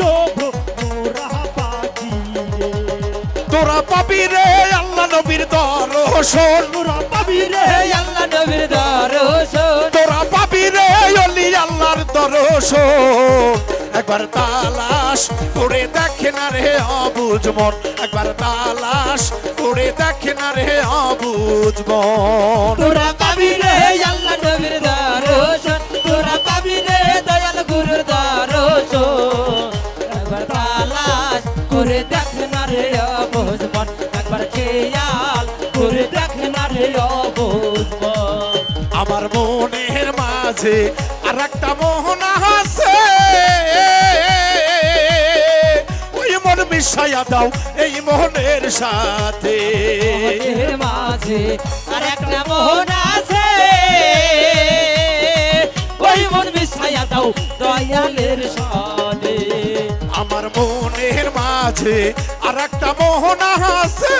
লোভ তোরা পাবি রে। আল্লাহ নবীর দর্শন। তোরা পাবি রে আল্লাহ নবীর দর্শন। তোরা পাবি রে অলি আল্লাহর দর্শন। একবার তালাশ করে দেখে না রে অবুঝ মন। একবার তালাশ করে দেখে না রে অবুঝ মন। তোরা অবুঝ একবার খেয়াল করে দেখ না রে অবুঝ আমার মনের মাঝে আর একটা মোহনা আছে। ওই মন মিশাইয়া দাও এই মোহনের সাথে। মাঝে আর একটা মোহন আছে। ওই মন মিশাইয়া দাও দয়ালের সনে। আমার মনের মাঝে আর একটা মোহনা আছে।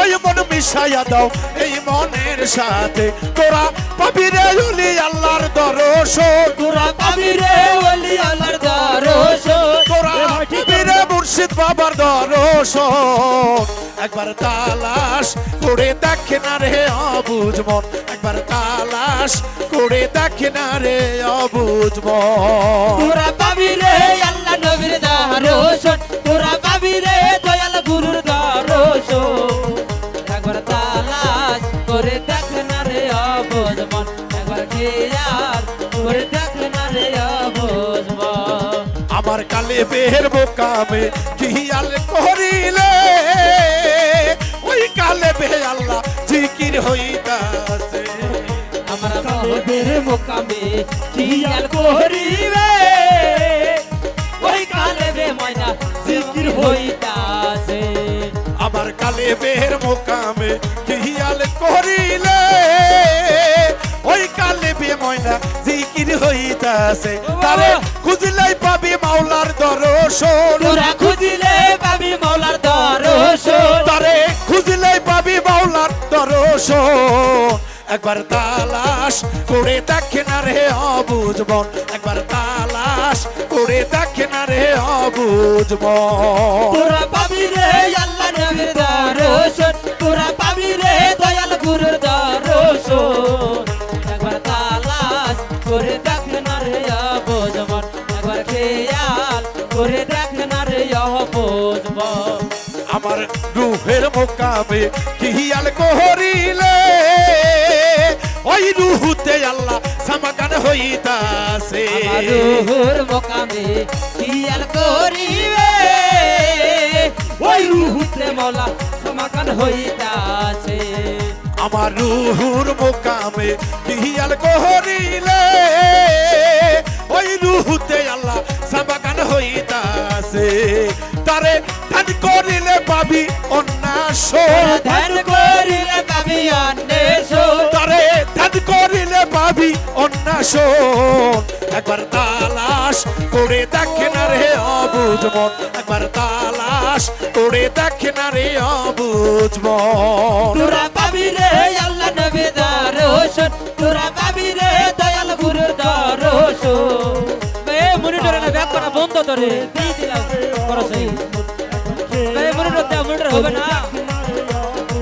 ওই মন মিশাইয়া দাও এই মনের সাথে। তোরা পাবি রে আল্লাহর দরশ তোরা পাবি রে মুর্শিদ বাবার দর্শন। একবার তালাশ করে দেখে না রে অবুজ মন। একবার তালাশ করে দেখে না রে অবুজ মন। তোরা পাবি রে আল্লাহ নবীর তোরা পাবি রে আমার কালে বের বোকামে কিয়াল করিলে। ওই কালে বে আল্লাহ জিকির হইতাছে। আমার মহদের মোকামে খেয়াল করিবে ওই কালে বে ময়না জিকির হইতাছে। আমার কালে বের মোকামে কিয়াল করিলে। ওই কালে বে ময়না জিকির হইতাছে। তারে খুঁজলাই মাওলার দর্শন। তোরা খুঁজিলে পাবি মৌলার দর্শন। তারে খুঁজলাই পাবি মাওলার দর্শন। একবার তালাশ করে দেখে না রে অবুঝ মন। একবার তালাশ করে দেখে না রে অবুঝ মন। তোরা পাবি রে আল্লাহ নবীর দর্শন। আমার রুহের মোকামে কিয়াল করিলে? ওই রুহুতে আল্লাহ সামাকান হইতাছে। রুহুর মোকামে খেয়াল করিবে ওই রুহুতে মৌলা সমাকান হইতাছে। আমার রুহুর মোকামে কিয়াল করিলে? ওই রুহুতে তারে ধ্যান করিলে পাবি অন্যাসন ধ্যান করিলে পাবি অন্বেষণ তারে ধ্যান করিলে পাবি অন্যাসন একবার তালাশ করে দেখে না রে অবুঝ মন। একবার তালাশ করে দেখে না রে অবুঝ মন। তোরা পাবি রে আল্লাহ নবী দর্শন। তোরা পাবি রে দয়াল গুরুর দর্শন। মনিটর না ব্যাক করা বন্ধ করো দাও হবে না।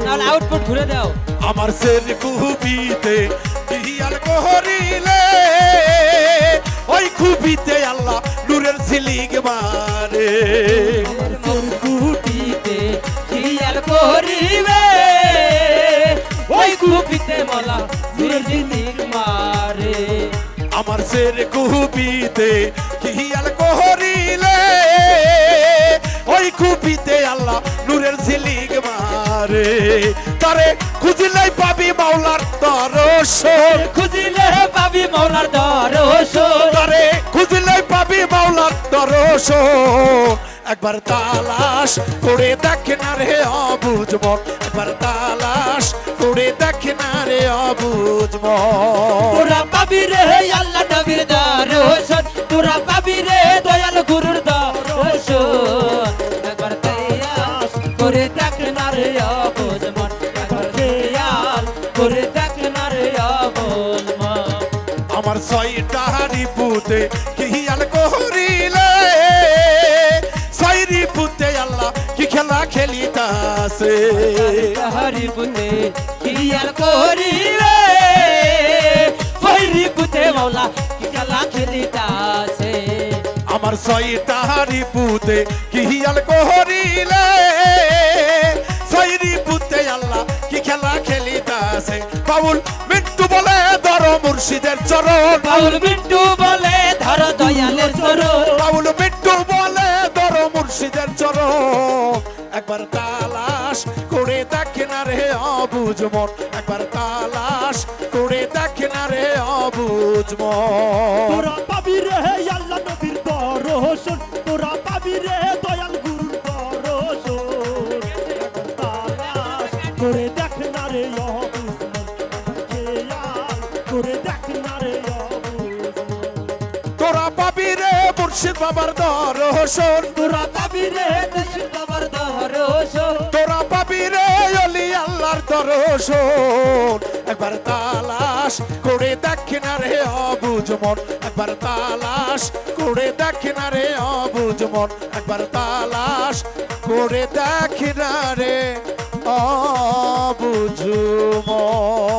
নাহলে আউটপুট ঘুরে দাও। আমার সের কুবিতে হিয়াল করিলে ওই কুবিতে আল্লাহ নূরের ঝিলিক মারে খেয়াল করিবে ওই কুপিতে মলা জিন্দির মারে। আমার সের কুবিতে হিয়াল করিলে ওই কুবিতে আল্লাহ নূরের ঝিলিক মারে। তারে খুঁজলাই পাবি মাওলার দর্শন। খুঁজিলে পাবি মৌলার দর্শন। তারে খুঁজলাই পাবি মাওলার দর্শন। একবার তালাশ করে দেখে না রে অবুঝ একবার তালাশ করে দেখে না রে অবুঝ মন। তোরা পাবি রে আল্লাহ দেখ না রে অবোধ মন। একবার খেয়াল করে দেখ না রে অবোধ মন। আমার ছয়টা রিপুতে কিয়াল করিলে? পুতে আল্লাহ কি খেলা খেলিতাছে? হরি পুতে কি আর করি রে হরি পুতে মাওলা কি খেলা খেলিতাছে? আমার কি হিয়াল খেলিতাছে। বাউল মিন্টু বলে ধরো মুর্শিদের চরণ। বাউল বিট্টু বলে ধর দয়ালের চরণ। বাউল মিন্টু বলে ধরো মুর্শিদের চরণ। একবার তালাশ করে দেখে না রে অবুঝ মন। একবার তালাশ করে দেখে না রে অবুঝ মন। তোরা পাবি রে আল্লাহ নবীর দর্শন। তোরা পাবি রে দয়াল গুরুর দর্শন। করে রে অবুঝমন দেখ না রে তোরা পাবি রে মুর্শিদ বাবার দর্শন তোরা পাবি রে দর্শন বাবার দর্শন তোরা পাবি রে অলি আল্লাহর দর্শন একবার তালাশ করে দেখে না রে অবুঝ মন একবার তালাশ করে দেখে না রে অবুঝ মন একবার তালাশ করে দেখে না রে more.